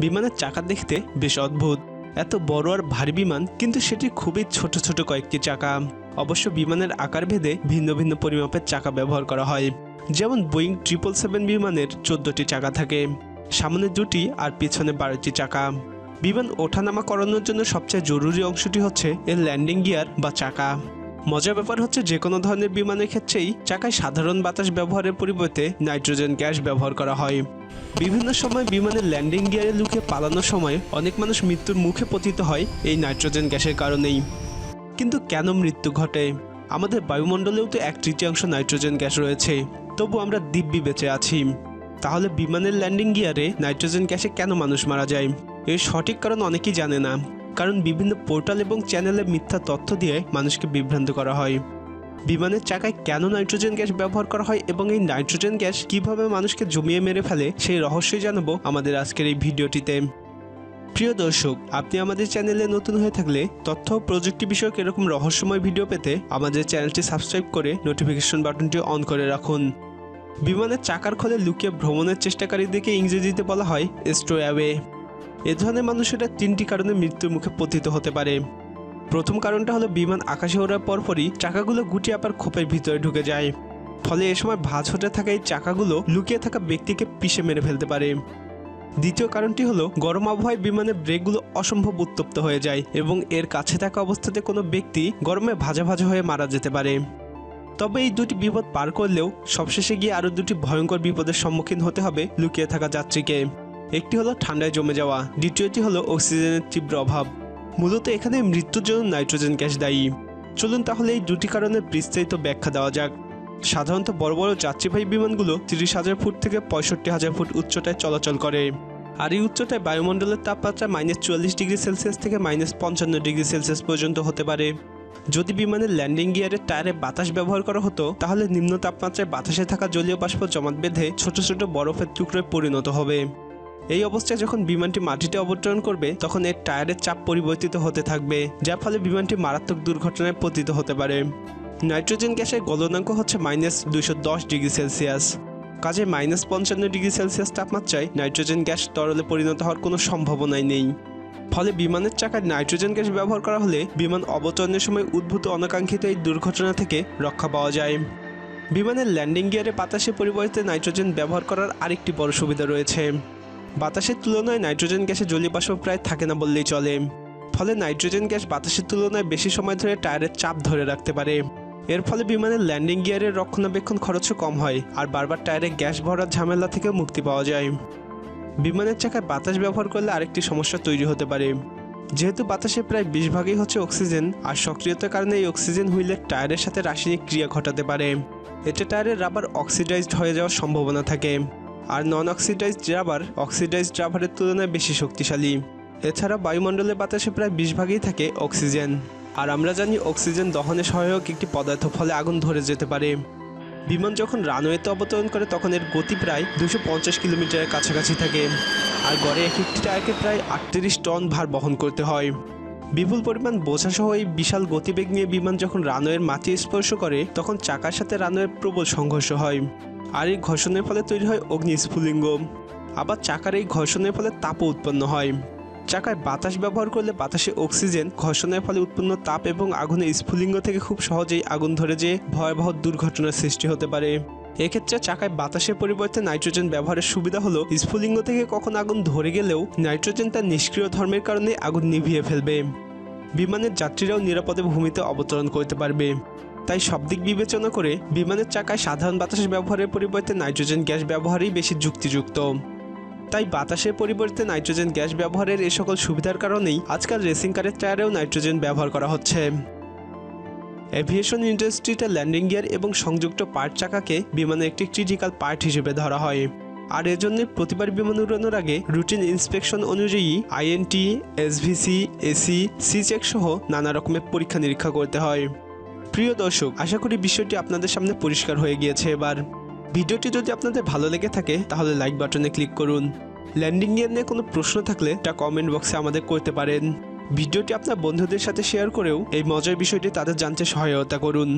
বিমানের চাকা দেখতে বেশ অদ্ভুত। এত বড় আর ভারী বিমান, কিন্তু সেটি খুবই ছোট ছোট কয়েকটি চাকা। অবশ্য বিমানের আকার ভেদে ভিন্ন ভিন্ন পরিমাপের চাকা ব্যবহার করা হয়। যেমন বোয়িং ট্রিপল সেভেন বিমানের চোদ্দটি চাকা থাকে। সামনে দুটি আর পিছনে বারোটি চাকা। বিমান ওঠানামা করানোর জন্য সবচেয়ে জরুরি অংশটি হচ্ছে এর ল্যান্ডিং গিয়ার বা চাকা। মজার ব্যাপার হচ্ছে যে কোনো ধরনের বিমানের ক্ষেত্রেই চাকায় সাধারণ বাতাস ব্যবহারের পরিবর্তে নাইট্রোজেন গ্যাস ব্যবহার করা হয়। বিভিন্ন সময় বিমানের ল্যান্ডিং গিয়ারে লুকিয়ে পালানোর সময় অনেক মানুষ মৃত্যুর মুখে পতিত হয় এই নাইট্রোজেন গ্যাসের কারণেই। কিন্তু কেন মৃত্যু ঘটে? আমাদের বায়ুমণ্ডলেও তো এক তৃতীয়াংশ নাইট্রোজেন গ্যাস রয়েছে। তবু আমরা দিব্যি বেঁচে আছি। তাহলে বিমানের ল্যান্ডিং গিয়ারে নাইট্রোজেন গ্যাসে কেন মানুষ মারা যায়? এর সঠিক কারণ অনেকেই জানে না। কারণ বিভিন্ন পোর্টাল এবং চ্যানেলে মিথ্যা তথ্য দিয়ে মানুষকে বিভ্রান্ত করা হয়। বিমানের চাকায় কেন নাইট্রোজেন গ্যাস ব্যবহার করা হয় এবং এই নাইট্রোজেন গ্যাস কীভাবে মানুষকে জমিয়ে মেরে ফেলে সেই রহস্যই জানাব আমাদের আজকের এই ভিডিওটিতে। প্রিয় দর্শক, আপনি আমাদের চ্যানেলে নতুন হয়ে থাকলে তথ্য প্রযুক্তি বিষয়ক এরকম রহস্যময় ভিডিও পেতে আমাদের চ্যানেলটি সাবস্ক্রাইব করে নোটিফিকেশন বাটনটি অন করে রাখুন। বিমানের চাকার খোলে লুকিয়ে ভ্রমণের চেষ্টাকারীদেরকে ইংরেজিতে বলা হয় স্টোয়াওয়ে এ ধরনের মানুষেরা তিনটি কারণে মৃত্যুর মুখে পতিত হতে পারে। প্রথম কারণটা হলো বিমান আকাশে ওড়ার পরপরই চাকাগুলো গুটিয়ে আবার খোপের ভিতরে ঢুকে যায়। ফলে এ সময় ভাঁজ হতে থাকা এই চাকাগুলো লুকিয়ে থাকা ব্যক্তিকে পিষে মেরে ফেলতে পারে। দ্বিতীয় কারণটি হলো গরম আবহাওয়ায় বিমানের ব্রেকগুলো অসম্ভব উত্তপ্ত হয়ে যায় এবং এর কাছে থাকা অবস্থাতে কোনো ব্যক্তি গরমে ভাজা ভাজা হয়ে মারা যেতে পারে। তবে এই দুটি বিপদ পার করলেও সবশেষে গিয়ে আরও দুটি ভয়ঙ্কর বিপদের সম্মুখীন হতে হবে লুকিয়ে থাকা যাত্রীকে। একটি হলো ঠান্ডায় জমে যাওয়া দ্বিতীয়টি হলো অক্সিজেনের তীব্র অভাব। মূলত এখানে মৃত্যুর জন্য নাইট্রোজেন গ্যাস দায়ী। চলুন তাহলে এই দুটি কারণের বিস্তারিত ব্যাখ্যা দেওয়া যাক। সাধারণত বড় বড় যাত্রীবাহী বিমানগুলো তিরিশ হাজার ফুট থেকে পঁয়ষট্টি হাজার ফুট উচ্চতায় চলাচল করে। আর এই উচ্চতায় বায়ুমণ্ডলের তাপমাত্রা মাইনাস চুয়াল্লিশ ডিগ্রি সেলসিয়াস থেকে মাইনাস পঞ্চান্ন ডিগ্রি সেলসিয়াস পর্যন্ত হতে পারে। যদি বিমানের ল্যান্ডিং গিয়ারের টায়ারে বাতাস ব্যবহার করা হতো, তাহলে নিম্ন তাপমাত্রায় বাতাসে থাকা জলীয় বাষ্প জমাট বেঁধে ছোট ছোট বরফের টুকরোয় পরিণত হবে। এই অবস্থায় যখন বিমানটি মাটিতে অবতরণ করবে, তখন এর টায়ারের চাপ পরিবর্তিত হতে থাকবে, যার ফলে বিমানটি মারাত্মক দুর্ঘটনায় পতিত হতে পারে। নাইট্রোজেন গ্যাসের গলনাঙ্ক হচ্ছে মাইনাস দশ ডিগ্রি সেলসিয়াস। কাজে মাইনাস পঞ্চান্ন ডিগ্রি সেলসিয়াস তাপমাত্রায় নাইট্রোজেন গ্যাস তরলে পরিণত হওয়ার কোনো সম্ভাবনাই নেই। ফলে বিমানের চাকায় নাইট্রোজেন গ্যাস ব্যবহার করা হলে বিমান অবতরণের সময় উদ্ভূত অনাকাঙ্ক্ষিত এই দুর্ঘটনা থেকে রক্ষা পাওয়া যায়। বিমানের ল্যান্ডিং গিয়ারে বাতাসের পরিবর্তে নাইট্রোজেন ব্যবহার করার আরেকটি বড় সুবিধা রয়েছে। বাতাসের তুলনায় নাইট্রোজেন গ্যাসে জলীয় বাষ্প প্রায় থাকে না বললেই চলে। ফলে নাইট্রোজেন গ্যাস বাতাসের তুলনায় বেশি সময় ধরে টায়ারের চাপ ধরে রাখতে পারে। এর ফলে বিমানের ল্যান্ডিং গিয়ারের রক্ষণাবেক্ষণ খরচও কম হয় আর বারবার টায়ারে গ্যাস ভরার ঝামেলা থেকেও মুক্তি পাওয়া যায়। বিমানের চাকায় বাতাস ব্যবহার করলে আরেকটি সমস্যা তৈরি হতে পারে। যেহেতু বাতাসে প্রায় বিশ ভাগই হচ্ছে অক্সিজেন, আর সক্রিয়তার কারণে এই অক্সিজেন হুইলের টায়ারের সাথে রাসায়নিক ক্রিয়া ঘটাতে পারে। এতে টায়ারের রাবার অক্সিডাইজড হয়ে যাওয়ার সম্ভাবনা থাকে। আর নন অক্সিডাইজড রাবার অক্সিডাইজড রাবারের তুলনায় বেশি শক্তিশালী। এছাড়া বায়ুমণ্ডলের বাতাসে প্রায় বিশ ভাগই থাকে অক্সিজেন আর আমরা জানি অক্সিজেন দহনে সহায়ক একটি পদার্থ, ফলে আগুন ধরে যেতে পারে। বিমান যখন রানওয়েতে অবতরণ করে, তখন এর গতি প্রায় দুশো পঞ্চাশ কিলোমিটারের কাছাকাছি থাকে। আর গড়ে এক একটি টায়ারকে প্রায় আটত্রিশ টন ভার বহন করতে হয়। বিপুল পরিমাণ বোঝাসহ এই বিশাল গতিবেগ নিয়ে বিমান যখন রানওয়ের মাটি স্পর্শ করে, তখন চাকার সাথে রানওয়ের প্রবল সংঘর্ষ হয়। আর এই ঘর্ষণের ফলে তৈরি হয় অগ্নিস্ফুলিঙ্গ। আবার চাকার এই ঘর্ষণের ফলে তাপও উৎপন্ন হয়। চাকায় বাতাস ব্যবহার করলে বাতাসে অক্সিজেন, ঘর্ষণের ফলে উৎপন্ন তাপ এবং আগুনের স্ফুলিঙ্গ থেকে খুব সহজেই আগুন ধরে যে ভয়াবহ দুর্ঘটনার সৃষ্টি হতে পারে। এক্ষেত্রে চাকায় বাতাসের পরিবর্তে নাইট্রোজেন ব্যবহারের সুবিধা হলো, স্ফুলিঙ্গ থেকে কখন আগুন ধরে গেলেও নাইট্রোজেন তার নিষ্ক্রিয় ধর্মের কারণে আগুন নিভিয়ে ফেলবে। বিমানের যাত্রীরাও নিরাপদে ভূমিতে অবতরণ করতে পারবে। তাই সব দিক বিবেচনা করে বিমানের চাকায় সাধারণ বাতাসের ব্যবহারের পরিবর্তে নাইট্রোজেন গ্যাস ব্যবহারই বেশি যুক্তিযুক্ত। তাই বাতাসের পরিবর্তে নাইট্রোজেন গ্যাস ব্যবহারের এ সকল সুবিধার কারণেই আজকাল রেসিং কারের টায়ারেও নাইট্রোজেন ব্যবহার করা হচ্ছে। এভিয়েশন ইন্ডাস্ট্রিতে ল্যান্ডিং গিয়ার এবং সংযুক্ত পার্ট চাকাকে বিমানের একটি ক্রিটিক্যাল পার্ট হিসেবে ধরা হয়। আর এজন্য প্রতিবার বিমান উড়ানোর আগে রুটিন ইন্সপেকশন অনুযায়ী INT, SVC, AC C check সহ নানা রকমের পরীক্ষা নিরীক্ষা করতে হয়। প্রিয় দর্শক, আশা করি বিষয়টি আপনাদের সামনে পরিষ্কার হয়ে গিয়েছে। এবার ভিডিওটি যদি আপনাদের ভালো লেগে থাকে, তাহলে লাইক বাটনে ক্লিক করুন। ল্যান্ডিং গিয়ার নিয়ে কোনো প্রশ্ন থাকলে তা কমেন্ট বক্সে আমাদের করতে পারেন। ভিডিওটি আপনার বন্ধুদের সাথে শেয়ার করেও এই মজার বিষয়টি তাদের জানতে সহায়তা করুন।